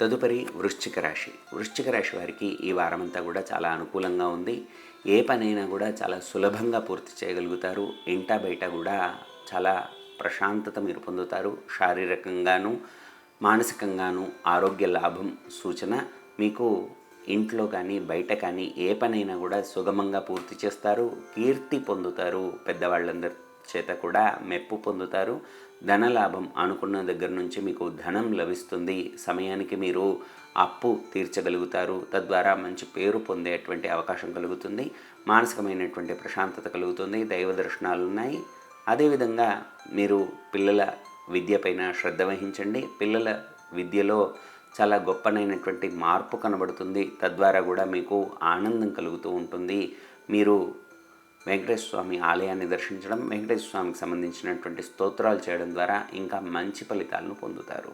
తదుపరి వృశ్చిక రాశి. వృశ్చిక రాశి వారికి ఈ వారమంతా కూడా చాలా అనుకూలంగా ఉంది. ఏ పనైనా కూడా చాలా సులభంగా పూర్తి చేయగలుగుతారు. ఇంట బయట కూడా చాలా ప్రశాంతత మీరు పొందుతారు. శారీరకంగాను మానసికంగాను ఆరోగ్య లాభం సూచన మీకు ఇంట్లో కానీ బయట కానీ ఏ పనైనా కూడా సుగమంగా పూర్తి చేస్తారు. కీర్తి పొందుతారు పెద్దవాళ్ళందరూ చేత కూడా మెప్పు పొందుతారు. ధనలాభం అనుకున్న దగ్గర నుంచి మీకు ధనం లభిస్తుంది. సమయానికి మీరు అప్పు తీర్చగలుగుతారు. తద్వారా మంచి పేరు పొందేటువంటి అవకాశం కలుగుతుంది. మానసికమైనటువంటి ప్రశాంతత కలుగుతుంది. దైవ దర్శనాలు ఉన్నాయి. అదేవిధంగా మీరు పిల్లల విద్యపైన శ్రద్ధ వహించండి. పిల్లల విద్యలో చాలా గొప్పనైనటువంటి మార్పు కనబడుతుంది. తద్వారా కూడా మీకు ఆనందం కలుగుతూ ఉంటుంది. మీరు వెంకటేశ్వర స్వామి ఆలయాన్ని దర్శించడం వెంకటేశ్వర స్వామికి సంబంధించినటువంటి స్తోత్రాలు చేయడం ద్వారా ఇంకా మంచి ఫలితాలను పొందుతారు.